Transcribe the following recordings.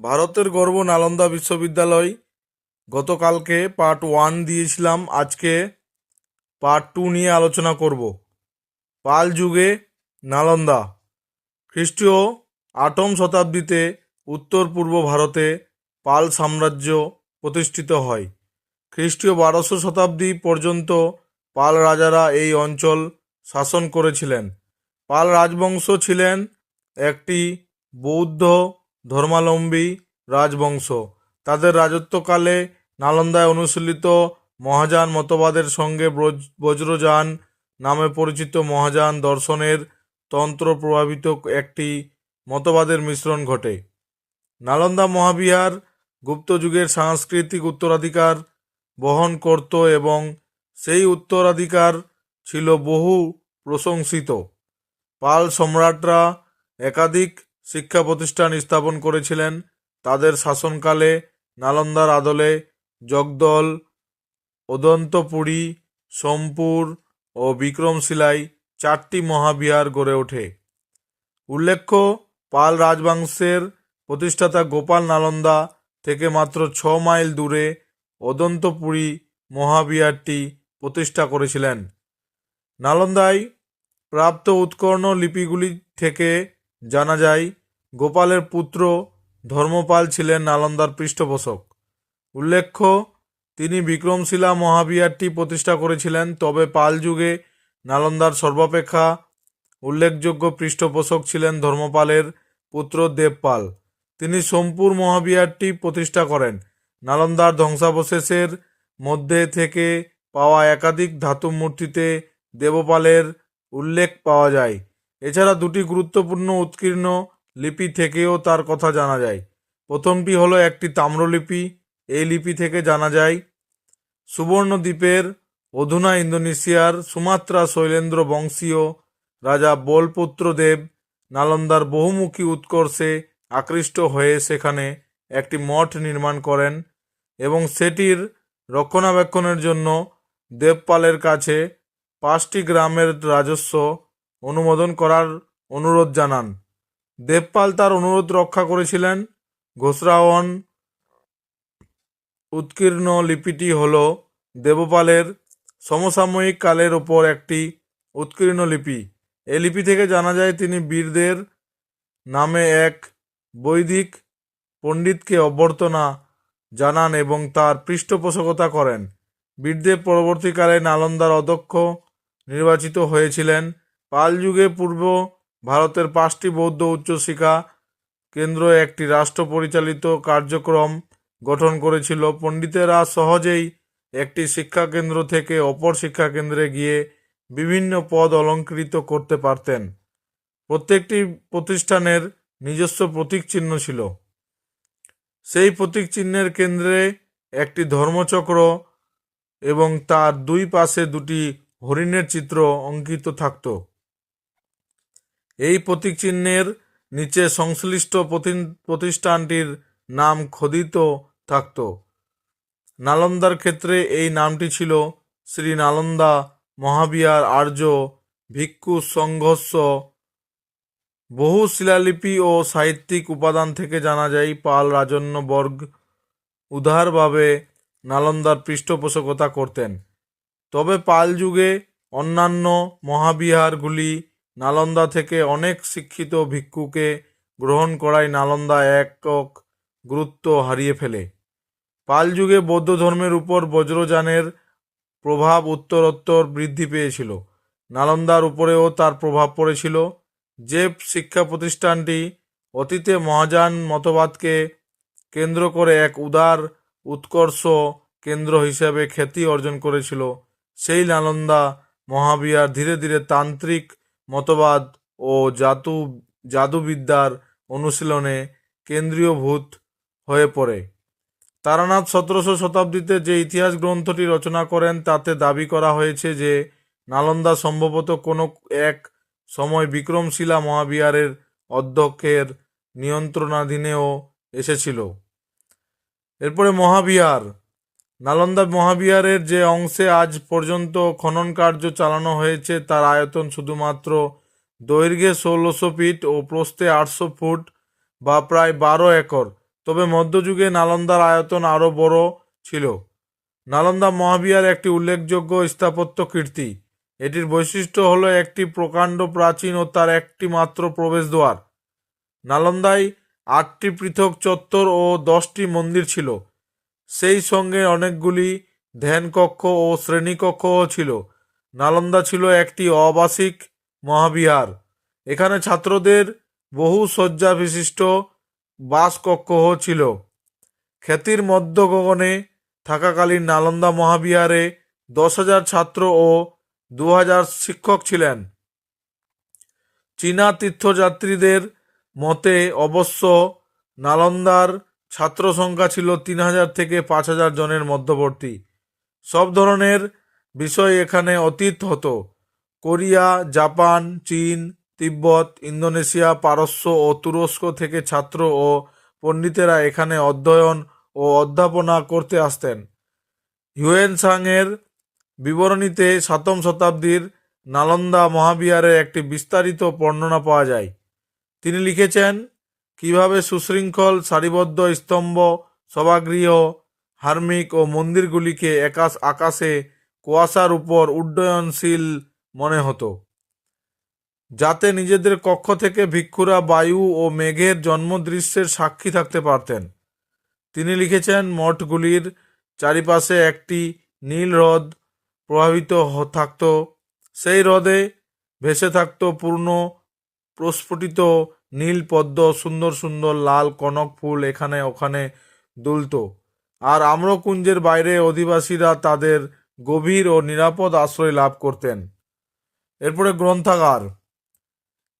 ভারতের গর্ব নালন্দা বিশ্ববিদ্যালয়। গতকালকে পার্ট ওয়ান দিয়েছিলাম। আজকে পার্ট টু নিয়ে আলোচনা করব। পাল যুগে নালন্দা, খ্রিস্টীয় আটম শতাব্দীতে উত্তর পূর্ব ভারতে পাল সাম্রাজ্য প্রতিষ্ঠিত হয়। খ্রিস্টীয় বারোশো শতাব্দী পর্যন্ত পাল রাজারা এই অঞ্চল শাসন করেছিলেন। পাল রাজবংশ ছিলেন একটি বৌদ্ধ ধর্মাবলম্বী রাজবংশ। তাদের রাজত্বকালে নালন্দায় অনুশীলিত মহাযান মতবাদের সঙ্গে বজ্রযান নামে পরিচিত মহাযান দর্শনের তন্ত্র প্রভাবিত একটি মতবাদের মিশ্রণ ঘটে। নালন্দা মহাবিহার গুপ্ত যুগের সাংস্কৃতিক উত্তরাধিকার বহন করত এবং সেই উত্তরাধিকার ছিল বহু প্রশংসিত। পাল সম্রাটরা একাধিক শিক্ষা প্রতিষ্ঠান স্থাপন করেছিলেন। তাদের শাসনকালে নালন্দার আদলে জগদল, অদন্তপুরী, সোমপুর ও বিক্রমশিলায় চারটি মহাবিহার গড়ে ওঠে। উল্লেখ্য, পাল রাজবংশের প্রতিষ্ঠাতা গোপাল নালন্দা থেকে মাত্র ছ মাইল দূরে অদন্তপুরী মহাবিহারটি প্রতিষ্ঠা করেছিলেন। নালন্দায় প্রাপ্ত উৎকর্ণ লিপিগুলি থেকে জানা যায় গোপালের পুত্র ধর্মপাল ছিলেন নালন্দার পৃষ্ঠপোষক। উল্লেখ্য, তিনি বিক্রমশিলা মহাবিহারটি প্রতিষ্ঠা করেছিলেন, তবে পাল যুগে নালন্দার সর্বাপেক্ষা উল্লেখযোগ্য পৃষ্ঠপোষক ছিলেন ধর্মপালের পুত্র দেবপাল। তিনি সোমপুর মহাবিহারটি প্রতিষ্ঠা করেন। নালন্দার ধ্বংসাবশেষের মধ্যে থেকে পাওয়া একাধিক ধাতু মূর্তিতে দেবপালের উল্লেখ পাওয়া যায়। এছাড়া দুটি গুরুত্বপূর্ণ উৎকীর্ণ লিপি থেকেও তার কথা জানা যায়। প্রথমটি হলো একটি তাম্রলিপি, এই লিপি থেকে জানা যায়, সুবর্ণদ্বীপের অধুনা ইন্দোনেশিয়ার সুমাত্রা শৈলেন্দ্র বংশীয় রাজা বোলপুত্র দেব নালন্দার বহুমুখী উৎকর্ষে আকৃষ্ট হয়ে সেখানে একটি মঠ নির্মাণ করেন এবং সেটির রক্ষণাবেক্ষণের জন্য দেবপালের কাছে পাঁচটি গ্রামের রাজস্ব অনুমোদন করার অনুরোধ জানান। দেবপাল তার অনুরোধ রক্ষা করেছিলেন। ঘোষরাওয়ান উৎকীর্ণ লিপিটি হল দেবপালের সমসাময়িক কালের ওপর একটি উৎকীর্ণ লিপি। এ লিপি থেকে জানা যায় তিনি বীরদের নামে এক বৈদিক পণ্ডিতকে অভ্যর্থনা জানান এবং তার পৃষ্ঠপোষকতা করেন। বীরদেব পরবর্তীকালে নালন্দার অধ্যক্ষ নির্বাচিত হয়েছিলেন। পাল যুগে পূর্ব ভারতের পাঁচটি বৌদ্ধ উচ্চশিক্ষা কেন্দ্র, একটি রাষ্ট্র পরিচালিত কার্যক্রম গঠন করেছিল। পণ্ডিতেরা সহজেই একটি শিক্ষা কেন্দ্র থেকে অপর শিক্ষা কেন্দ্রে গিয়ে বিভিন্ন পদ অলঙ্কৃত করতে পারতেন। প্রত্যেকটি প্রতিষ্ঠানের নিজস্ব প্রতীক চিহ্ন ছিল। সেই প্রতীক চিহ্নের কেন্দ্রে একটি ধর্মচক্র এবং তার দুই পাশে দুটি হরিণের চিত্র অঙ্কিত থাকত। এই প্রতীক চিহ্নের নিচে সংশ্লিষ্ট প্রতিষ্ঠানটির নাম খোদিত থাকত। নালন্দার ক্ষেত্রে এই নামটি ছিল শ্রী নালন্দা মহাবিহার আর্য ভিক্ষু সংঘর্ষ বহু শিলালিপি ও সাহিত্যিক উপাদান থেকে জানা যায় পাল রাজন্য বর্গ উদারভাবে নালন্দার পৃষ্ঠপোষকতা করতেন। তবে পাল যুগে অন্যান্য মহাবিহারগুলি নালন্দা থেকে অনেক শিক্ষিত ভিক্ষুকে গ্রহণ করায় নালন্দা একক গুরুত্ব হারিয়ে ফেলে। পাল যুগে বৌদ্ধ ধর্মের উপর বজ্রযানের প্রভাব উত্তরোত্তর বৃদ্ধি পেয়েছিল। নালন্দার উপরেও তার প্রভাব পড়েছিল। যে শিক্ষা প্রতিষ্ঠানটি অতীতে মহাযান মতবাদকে কেন্দ্র করে এক উদার, উৎকর্ষ কেন্দ্র হিসেবে খ্যাতি অর্জন করেছিল। সেই নালন্দা মহাবিহার ধীরে ধীরে তান্ত্রিক মতবাদ ও জাতু, জাদুবিদ্যার অনুশীলনে কেন্দ্রীয়ভূত হয়ে পড়ে। তারানাথ সতেরোশো শতাব্দীতে যে ইতিহাস গ্রন্থটি রচনা করেন, তাতে দাবি করা হয়েছে যে নালন্দা সম্ভবত কোনো এক সময় বিক্রমশিলা মহাবিহারের অধ্যক্ষের নিয়ন্ত্রণাধীনেও এসেছিল। এরপরে মহাবিহার নালন্দা মহাবিহারের যে অংশে আজ পর্যন্ত খনন কার্য চালানো হয়েছে, তার আয়তন শুধুমাত্র দৈর্ঘ্যে ষোলোশো ফিট ও প্রস্থে আটশো ফুট বা প্রায় বারো একর। তবে মধ্যযুগে নালন্দার আয়তন আরও বড় ছিল। নালন্দা মহাবিহার একটি উল্লেখযোগ্য স্থাপত্য কীর্তি। এটির বৈশিষ্ট্য হলো একটি প্রকাণ্ড প্রাচীন ও তার একটি মাত্র প্রবেশদ্বার। নালন্দায় আটটি পৃথক চত্বর ও দশটি মন্দির ছিল। সেই সঙ্গে অনেকগুলি ধ্যানকক্ষ ও শ্রেণীকক্ষও ছিল। নালন্দা ছিল একটি অবাসিক মহাবিহার। এখানে ছাত্রদের বহু শয্যা বিশিষ্ট বাসকক্ষও ছিল। খ্যাতির মধ্য গগনে থাকাকালীন নালন্দা মহাবিহারে দশ হাজার ছাত্র ও দু হাজার শিক্ষক ছিলেন। চীনা তীর্থযাত্রীদের মতে অবশ্য নালন্দার ছাত্র সংখ্যা ছিল তিন হাজার থেকে পাঁচ হাজার জনের মধ্যবর্তী। সব ধরনের বিষয় এখানে অতীত হতো। কোরিয়া, জাপান, চীন, তিব্বত, ইন্দোনেশিয়া, পারস্য ও তুরস্ক থেকে ছাত্র ও পণ্ডিতেরা এখানে অধ্যয়ন ও অধ্যাপনা করতে আসতেন। হিউয়েনসাংয়ের বিবরণীতে সাতম শতাব্দীর নালন্দা মহাবিহারের একটি বিস্তারিত বর্ণনা পাওয়া যায়। তিনি লিখেছেন কীভাবে সুশৃঙ্খল, সারিবদ্ধ স্তম্ভ, সভাগৃহ, হার্মিক ও মন্দিরগুলিকে একাশ আকাশে কুয়াশার উপর উড্ডয়নশীল মনে হতো। যাতে নিজেদের কক্ষ থেকে ভিক্ষুরা বায়ু ও মেঘের জন্মদৃশ্যের সাক্ষী থাকতে পারতেন। তিনি লিখেছেন, মঠগুলির চারিপাশে একটি নীল হ্রদ প্রভাবিত থাকত। সেই হ্রদে ভেসে থাকত পূর্ণ প্রস্ফুটিত নীল পদ্ম, সুন্দর সুন্দর লাল কনক ফুল এখানে, ওখানে দুলত। আর আম্রকুঞ্জের বাইরে অধিবাসীরা তাদের গভীর ও নিরাপদ আশ্রয় লাভ করতেন। এরপরে গ্রন্থাগার।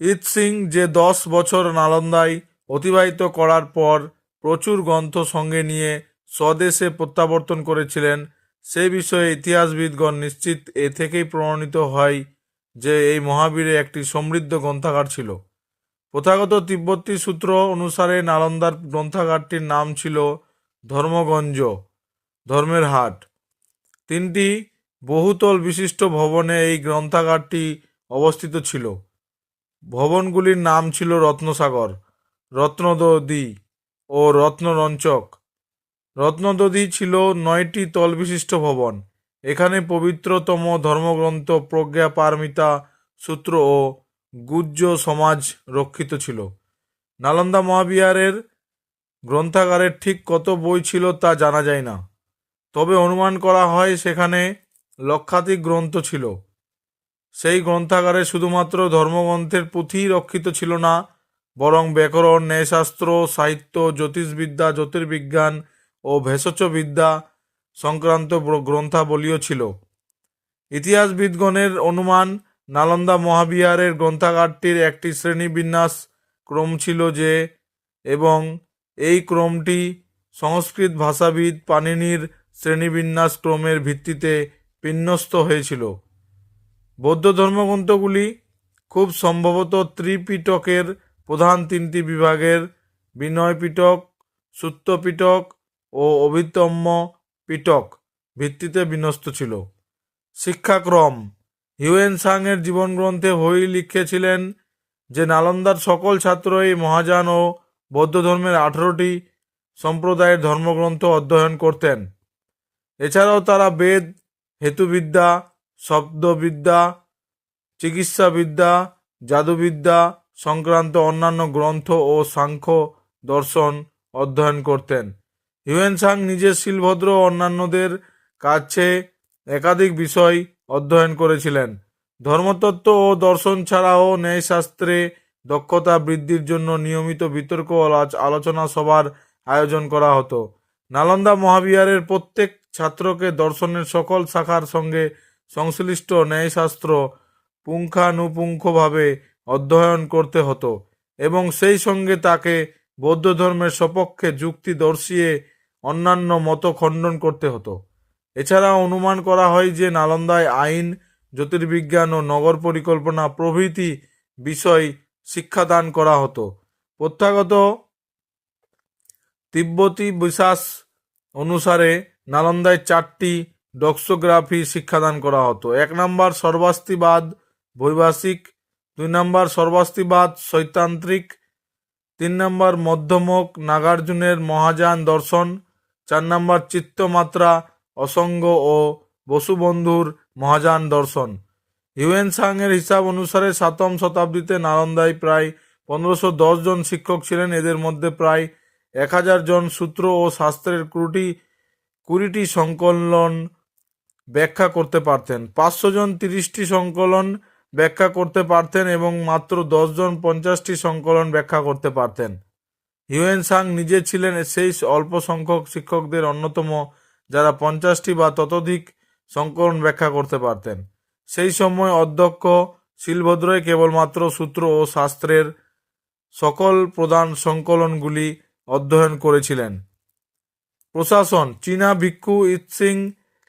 ইত সিং যে দশ বছর নালন্দায় অতিবাহিত করার পর প্রচুর গ্রন্থ সঙ্গে নিয়ে স্বদেশে প্রত্যাবর্তন করেছিলেন, সে বিষয়ে ইতিহাসবিদগণ নিশ্চিত এ থেকেই প্রমাণিত হয় যে এই মহাবীরে একটি সমৃদ্ধ গ্রন্থাগার ছিল। প্রথাগত তিব্বতী সূত্র অনুসারে নালন্দার গ্রন্থাগারটির নাম ছিল ধর্মগঞ্জ, ধর্মের হাট। তিনটি বহুতল বিশিষ্ট ভবনে এই গ্রন্থাগারটি অবস্থিত ছিল। ভবনগুলির নাম ছিল রত্নসাগর রত্নদী ও রত্নরঞ্চক। রত্নদধি ছিল নয়টি তলবিশিষ্ট ভবন। এখানে পবিত্রতম ধর্মগ্রন্থ প্রজ্ঞা পারমিতা সূত্র ও গুজ্জ সমাজ রক্ষিত ছিল। নালন্দা মহাবিহারের গ্রন্থাগারের ঠিক কত বই ছিল তা জানা যায় না। তবে অনুমান করা হয় সেখানে লক্ষাধিক গ্রন্থ ছিল। সেই গ্রন্থাগারে শুধুমাত্র ধর্মগ্রন্থের পুঁথিই রক্ষিত ছিল না, বরং ব্যাকরণ, ন্যায়শাস্ত্র, সাহিত্য, জ্যোতিষবিদ্যা, জ্যোতির্বিজ্ঞান ও ভেষজবিদ্যা সংক্রান্ত গ্রন্থাবলীও ছিল। ইতিহাসবিদগণের অনুমান নালন্দা মহাবিহারের গ্রন্থাগারটির একটি শ্রেণীবিন্যাস ক্রম ছিল যে, এবং এই ক্রমটি সংস্কৃত ভাষাবিদ পাণিনির শ্রেণীবিন্যাস ক্রমের ভিত্তিতে বিন্যস্ত হয়েছিল। বৌদ্ধ ধর্মগ্রন্থগুলি খুব সম্ভবত ত্রিপিটকের প্রধান তিনটি বিভাগের বিনয় পিটক সূত্র পিটক ও অভিতম্য পিটক ভিত্তিতে বিন্যস্ত ছিল। শিক্ষাক্রম হিউয়েন সাংয়ের জীবনগ্রন্থে হই লিখেছিলেন যে নালন্দার সকল ছাত্র এই মহাযান ও বৌদ্ধ ধর্মের আঠারোটি সম্প্রদায়ের ধর্মগ্রন্থ অধ্যয়ন করতেন। এছাড়াও তারা বেদ, হেতুবিদ্যা, শব্দবিদ্যা, চিকিৎসাবিদ্যা, জাদুবিদ্যা সংক্রান্ত অন্যান্য গ্রন্থ ও সাংখ্য দর্শন অধ্যয়ন করতেন। হিউয়েন সাং নিজে শিলভদ্র অন্যান্যদের কাছে একাধিক বিষয় অধ্যয়ন করেছিলেন। ধর্মতত্ত্ব ও দর্শন ছাড়াও ন্যায়শাস্ত্রে দক্ষতা বৃদ্ধির জন্য নিয়মিত বিতর্ক আলোচনা সভার আয়োজন করা হতো। নালন্দা মহাবিহারের প্রত্যেক ছাত্রকে দর্শনের সকল শাখার সঙ্গে সংশ্লিষ্ট ন্যায়শাস্ত্র পুঙ্খানুপুঙ্খভাবে অধ্যয়ন করতে হতো এবং সেই সঙ্গে তাকে বৌদ্ধ ধর্মের সপক্ষে যুক্তি দর্শিয়ে অন্যান্য মত খণ্ডন করতে হতো। এছাড়া অনুমান করা হয় যে নালন্দায় আইন, জ্যোতির্বিজ্ঞান ও নগর পরিকল্পনা প্রভৃতি বিষয় শিক্ষাদান করা হতো। প্রত্যাগত তিব্বতী বিশ্বাস অনুসারে নালন্দায় চারটি ডক্সোগ্রাফি শিক্ষাদান করা হতো। এক নম্বর সর্বাস্তিবাদ বৈভাষিক দুই নম্বর সর্বাস্তিবাদ সৈদ্ধান্তিক তিন নম্বর মধ্যমক নাগার্জুনের মহাযান দর্শন, চার নম্বর চিত্তমাত্রা অসঙ্গ ও বসুবন্ধুর মহাযান দর্শন। হিউয়েন সাংয়ের হিসাব অনুসারে সাতম শতাব্দীতে নালন্দায় প্রায় পনেরোশো জন শিক্ষক ছিলেন। এদের মধ্যে প্রায় এক হাজার জন সূত্র ও শাস্ত্রের কুড়িটি কুড়িটি সংকলন ব্যাখ্যা করতে পারতেন। পাঁচশো জন তিরিশটি সংকলন ব্যাখ্যা করতে পারতেন এবং মাত্র দশজন পঞ্চাশটি সংকলন ব্যাখ্যা করতে পারতেন। হিউয়েন সাং নিজে ছিলেন সেই অল্প সংখ্যক শিক্ষকদের অন্যতম যারা পঞ্চাশটি বা ততোধিক সংকলন ব্যাখ্যা করতে পারতেন। সেই সময় অধ্যক্ষ শিলভদ্রই কেবলমাত্র সূত্র ও শাস্ত্রের সকল প্রধান সংকলনগুলি অধ্যয়ন করেছিলেন। প্রশাসন, চীনা ভিক্ষু ইৎসিং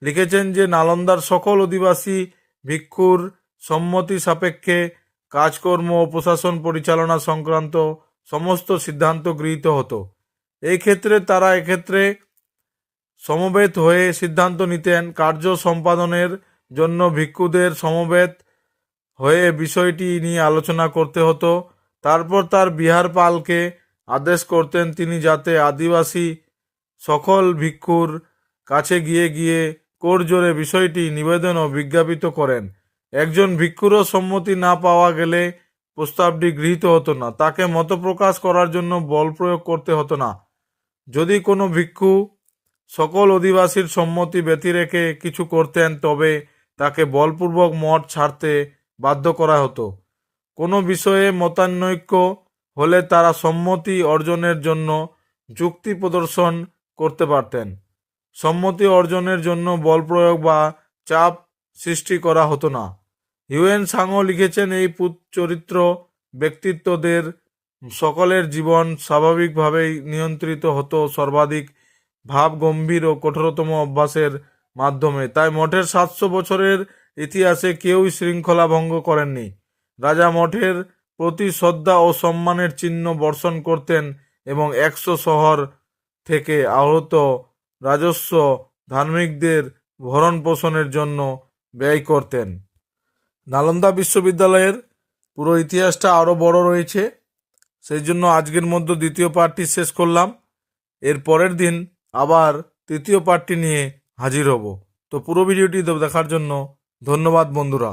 লিখেছেন যে, নালন্দার সকল অধিবাসী ভিক্ষুর সম্মতি সাপেক্ষে কাজকর্ম ও প্রশাসন পরিচালনা সংক্রান্ত সমস্ত সিদ্ধান্ত গৃহীত হতো। এই ক্ষেত্রে তারা এক্ষেত্রে সমবেত হয়ে সিদ্ধান্ত নিতেন। কার্য সম্পাদনের জন্য ভিক্ষুদের সমবেত হয়ে বিষয়টি নিয়ে আলোচনা করতে হতো। তারপর তার বিহার পালকে আদেশ করতেন তিনি যাতে আদিবাসী সকল ভিক্ষুর কাছে গিয়ে গিয়ে কোরজোরে বিষয়টি নিবেদন ও বিজ্ঞাপিত করেন। একজন ভিক্ষুরও সম্মতি না পাওয়া গেলে প্রস্তাবটি গৃহীত হতো না। তাকে মতপ্রকাশ করার জন্য বল প্রয়োগ করতে হতো না। যদি কোনো ভিক্ষু সকল অধিবাসীর সম্মতি ব্যতি রেখে কিছু করতেন, তবে তাকে বলপূর্বক মঠ ছাড়তে বাধ্য করা হতো। কোনো বিষয়ে মতানৈক্য হলে তারা সম্মতি অর্জনের জন্য যুক্তি প্রদর্শন করতে পারতেন। সম্মতি অর্জনের জন্য বল প্রয়োগ বা চাপ সৃষ্টি করা হতো না। হিউয়েন সাংও লিখেছেন, এই চরিত্র ব্যক্তিত্বদের সকলের জীবন স্বাভাবিকভাবেই নিয়ন্ত্রিত হতো, সর্বাধিক ভাব গম্ভীর ও কঠোরতম অভ্যাসের মাধ্যমে। তাই মঠের সাতশো বছরের ইতিহাসে কেউই শৃঙ্খলা ভঙ্গ করেননি। রাজা মঠের প্রতি শ্রদ্ধা ও সম্মানের চিহ্ন বর্ষণ করতেন এবং একশো শহর থেকে আহত রাজস্ব ধার্মিকদের ভরণ পোষণের জন্য ব্যয় করতেন। নালন্দা বিশ্ববিদ্যালয়ের পুরো ইতিহাসটা আরও বড় রয়েছে। সেই জন্য আজকের মধ্যে দ্বিতীয় পার্টটি শেষ করলাম। এর পরের দিন আবার তৃতীয় পার্টটি নিয়ে হাজির হব। তো পুরো ভিডিওটি দেখার জন্য ধন্যবাদ বন্ধুরা।